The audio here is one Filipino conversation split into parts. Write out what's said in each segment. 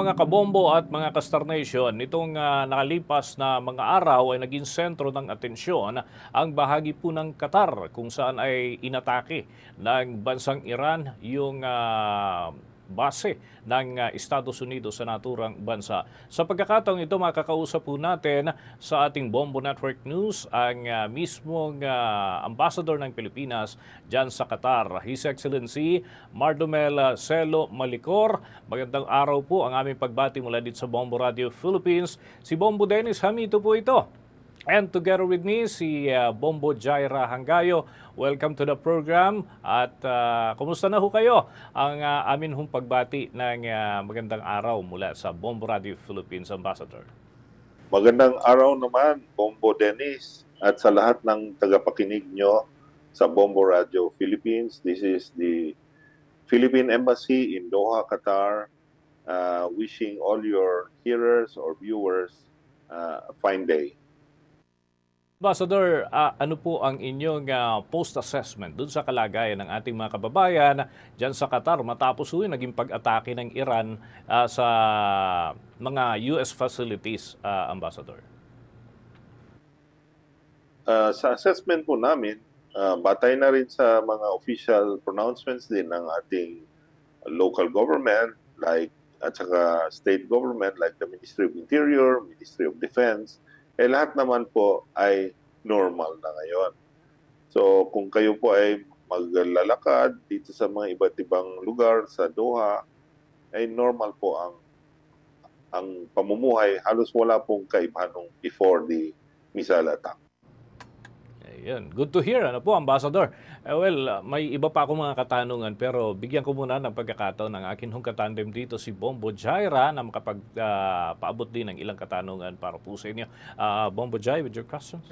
Mga kabombo at mga kastar nitong ah, nakalipas na mga araw ay naging sentro ng atensyon ang bahagi po ng Qatar kung saan ay inatake ng bansang Iran yung ah, base ng ah, Estados Unidos sa naturang bansa. Sa pagkakataong ito, makakausap po natin sa ating Bombo Network News ang ah, mismong ah, ambassador ng Pilipinas dyan sa Qatar, His Excellency Mardomel Celo Malicor. Magandang araw po ang aming pagbati mula dito sa Bombo Radio Philippines. Si Bombo Dennis Hamito po ito. And together with me, si uh, Bombo Jaira Hangayo. Welcome to the program. At uh, kumusta na ho kayo? Ang uh, amin hong pagbati ng uh, magandang araw mula sa Bombo Radio Philippines Ambassador. Magandang araw naman, Bombo Dennis, at sa lahat ng tagapakinig nyo sa Bombo Radio Philippines. This is the Philippine Embassy in Doha, Qatar, uh, wishing all your hearers or viewers uh, a fine day. Ambassador, ah, ano po ang inyong ah, post-assessment dun sa kalagayan ng ating mga kababayan dyan sa Qatar matapos yung naging pag-atake ng Iran ah, sa mga US facilities, ah, Ambassador? Uh, sa assessment po namin, uh, batay na rin sa mga official pronouncements din ng ating local government like at saka state government like the Ministry of Interior, Ministry of Defense, eh lahat naman po ay normal na ngayon. So kung kayo po ay maglalakad dito sa mga iba't ibang lugar sa Doha, ay normal po ang ang pamumuhay. Halos wala pong kaibahan nung before the missile attack. Ayun. Good to hear. Ano po, Ambassador? Eh, well, uh, may iba pa akong mga katanungan pero bigyan ko muna ng pagkakataon ng akin hong katandem dito si Bombo Jaira na makapagpaabot din ng ilang katanungan para po sa inyo. Ah, Bombo Jai, with your questions?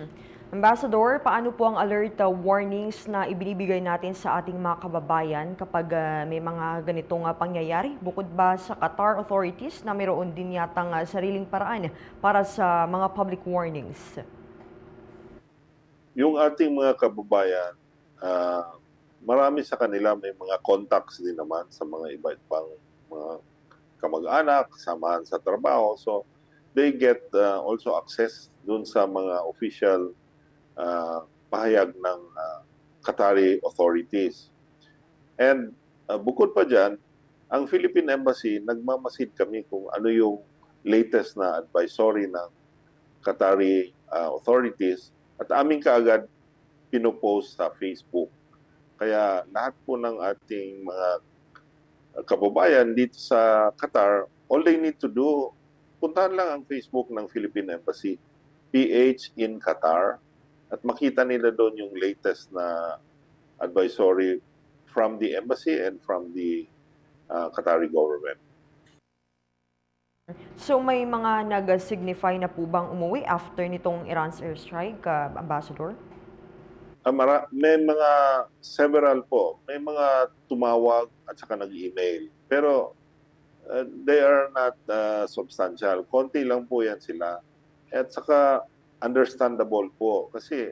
Ambassador, paano po ang alert uh, warnings na ibinibigay natin sa ating mga kababayan kapag uh, may mga ganitong uh, pangyayari? Bukod ba sa Qatar authorities na mayroon din yatang uh, sariling paraan para sa mga public warnings? Yung ating mga kababayan, ah, marami sa kanila may mga contacts din naman sa mga iba ibang mga kamag-anak, kasamahan sa trabaho. So, they get ah, also access dun sa mga official ah, pahayag ng ah, Qatari authorities. And ah, bukod pa dyan, ang Philippine Embassy, nagmamasid kami kung ano yung latest na advisory ng Qatari ah, authorities at aming kaagad pinopost sa Facebook. Kaya lahat po ng ating mga kababayan dito sa Qatar, all they need to do, puntahan lang ang Facebook ng Philippine Embassy, PH in Qatar, at makita nila doon yung latest na advisory from the embassy and from the uh, Qatari government. So may mga nag-signify na po bang umuwi after nitong Iran's airstrike, uh, Ambassador? Ah, mara- may mga several po. May mga tumawag at saka nag-email. Pero uh, they are not uh, substantial. Konti lang po yan sila. At saka understandable po. Kasi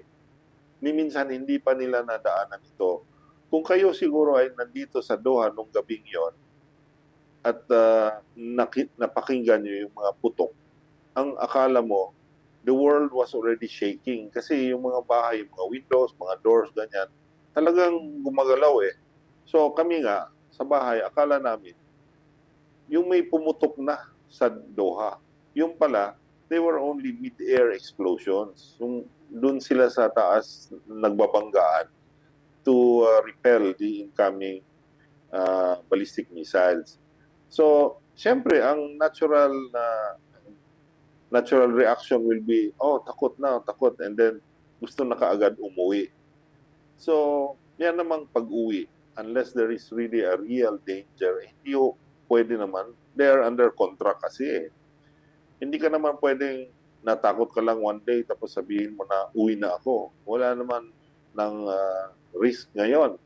minsan hindi pa nila nadaanan ito. Kung kayo siguro ay nandito sa Doha nung gabing yon at uh, naki- napakinggan nyo yung mga putok, ang akala mo, the world was already shaking kasi yung mga bahay, mga windows, mga doors, ganyan, talagang gumagalaw eh. So kami nga, sa bahay, akala namin, yung may pumutok na sa Doha, yung pala, they were only mid-air explosions. Yung doon sila sa taas nagbabanggaan to uh, repel the incoming uh, ballistic missiles. So, syempre, ang natural na natural reaction will be, oh, takot na, takot. And then, gusto na kaagad umuwi. So, yan namang pag-uwi. Unless there is really a real danger, hindi ho pwede naman. They are under contract kasi eh. Hindi ka naman pwedeng natakot ka lang one day tapos sabihin mo na uwi na ako. Wala naman ng ah, risk ngayon.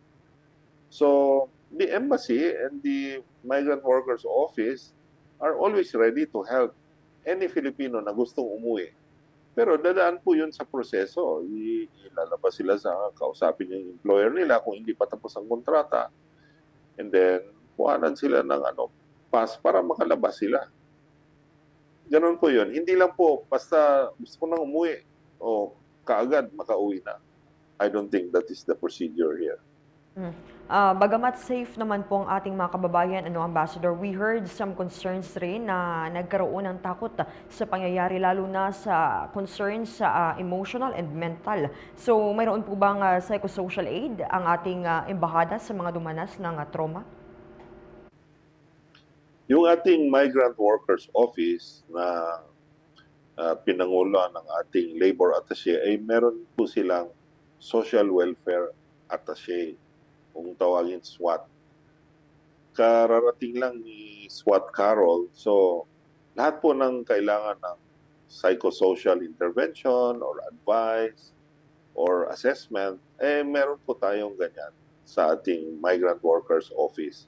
So, the embassy and the migrant workers office are always ready to help any Filipino na gustong umuwi. Pero dadaan po yun sa proseso. Ilalabas sila sa kausapin yung employer nila kung hindi pa tapos ang kontrata. And then, kuhanan sila ng ano, pass para makalabas sila. Ganon po yun. Hindi lang po, basta gusto ko nang umuwi o kaagad makauwi na. I don't think that is the procedure here. Ah, bagamat safe naman po ang ating mga kababayan, ano Ambassador, we heard some concerns rin na nagkaroon ng takot sa pangyayari lalo na sa concerns sa ah, emotional and mental. So mayroon po bang ah, psychosocial aid ang ating ah, embahada sa mga dumanas ng ah, trauma? Yung ating Migrant Workers Office na uh, pinangulo ng ating labor attaché ay meron po silang social welfare attaché kung tawagin SWAT. Kararating lang ni SWAT Carol. So, lahat po ng kailangan ng psychosocial intervention or advice or assessment, eh meron po tayong ganyan sa ating Migrant Workers Office.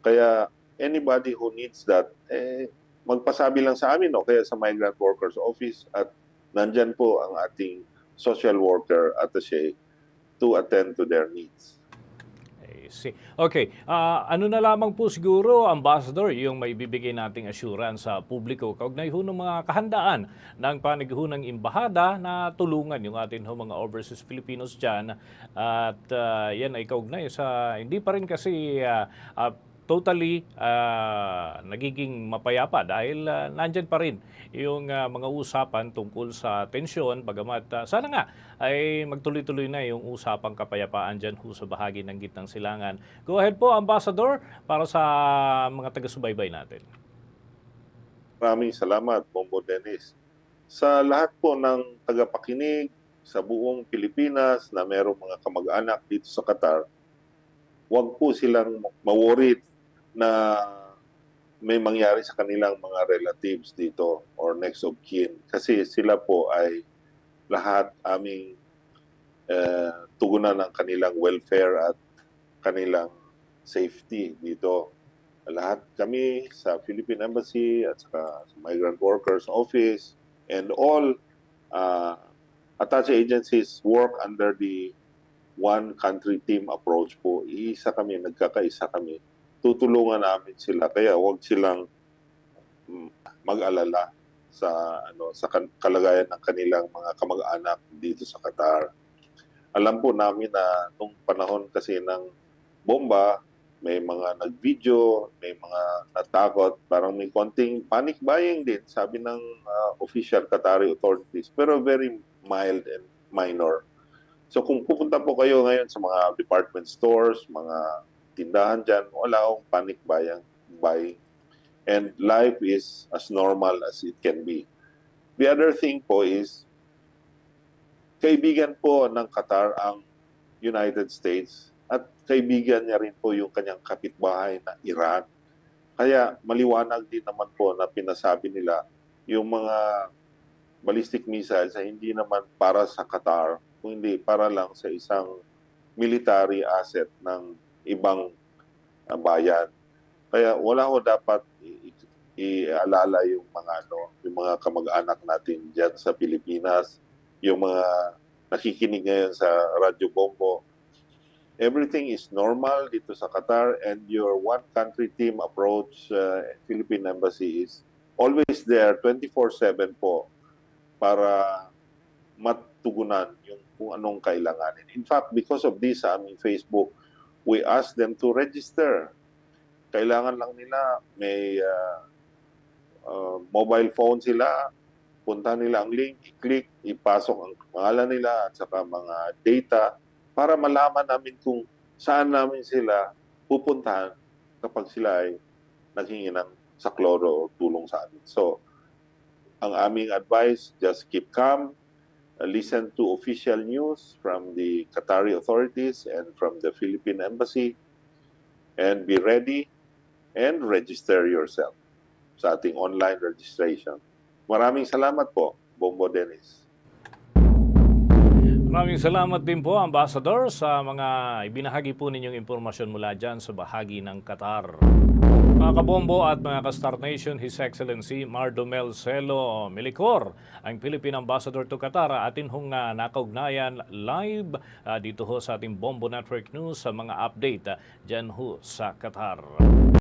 Kaya anybody who needs that, eh, magpasabi lang sa amin o kaya sa Migrant Workers Office at nandyan po ang ating social worker attaché to attend to their needs. See. Okay, ah, ano na lamang po siguro, Ambassador, yung maibibigay nating assurance sa publiko kaugnay ho ng mga kahandaan ng panig ho ng imbahada na tulungan yung atin ho mga overseas Filipinos dyan. At ah, yan ay kaugnay sa, hindi pa rin kasi ah, ah, totally ah, nagiging mapayapa dahil ah, nandyan pa rin yung ah, mga usapan tungkol sa tensyon bagamat ah, sana nga ay magtuloy-tuloy na yung usapang kapayapaan dyan ho sa bahagi ng gitnang silangan. Go ahead po, Ambassador, para sa mga taga-subaybay natin. Maraming salamat, Bombo Dennis. Sa lahat po ng tagapakinig sa buong Pilipinas na merong mga kamag-anak dito sa Qatar, huwag po silang ma-worried na may mangyari sa kanilang mga relatives dito or next of kin. Kasi sila po ay lahat aming eh, tugunan ng kanilang welfare at kanilang safety dito lahat kami sa Philippine Embassy at sa Migrant Workers Office and all uh, attached agencies work under the one country team approach po. Iisa kami, nagkakaisa kami. Tutulungan namin sila kaya huwag silang mm, mag-alala sa ano sa kalagayan ng kanilang mga kamag-anak dito sa Qatar. Alam po namin na nung panahon kasi ng bomba, may mga nag-video, may mga natakot, parang may konting panic buying din, sabi ng uh, official Qatari authorities, pero very mild and minor. So kung pupunta po kayo ngayon sa mga department stores, mga tindahan dyan, wala akong panic buying. buying. And life is as normal as it can be. The other thing po is, kaibigan po ng Qatar ang United States at kaibigan niya rin po yung kanyang kapitbahay na Iran. Kaya maliwanag din naman po na pinasabi nila yung mga ballistic missiles ay hindi naman para sa Qatar, kundi para lang sa isang military asset ng ibang uh, bayan. Kaya wala ho dapat ialala yung mga ano, yung mga kamag-anak natin diyan sa Pilipinas, yung mga nakikinig ngayon sa Radyo Bombo, everything is normal dito sa Qatar and your one country team approach uh, Philippine Embassy is always there 24/7 po para matugunan yung kung anong kailanganin. In fact, because of this sa aming Facebook, we ask them to register. Kailangan lang nila may uh, uh, mobile phone sila, punta nila ang link, i-click, ipasok ang pangalan nila at saka mga data para malaman namin kung saan namin sila pupuntahan kapag sila ay naghingi ng sakloro o tulong sa amin. So, ang aming advice, just keep calm, listen to official news from the Qatari authorities and from the Philippine Embassy, and be ready and register yourself sa ating online registration. Maraming salamat po, Bombo Dennis. Maraming salamat din po, Ambassador, sa mga ibinahagi po ninyong impormasyon mula dyan sa bahagi ng Qatar. Mga kabombo at mga ka-Star Nation, His Excellency Mardomel Celo Milicor, ang Philippine Ambassador to Qatar, atin hong uh, nakaugnayan live ah, dito ho sa ating Bombo Network News sa mga update uh, dyan ho sa Qatar.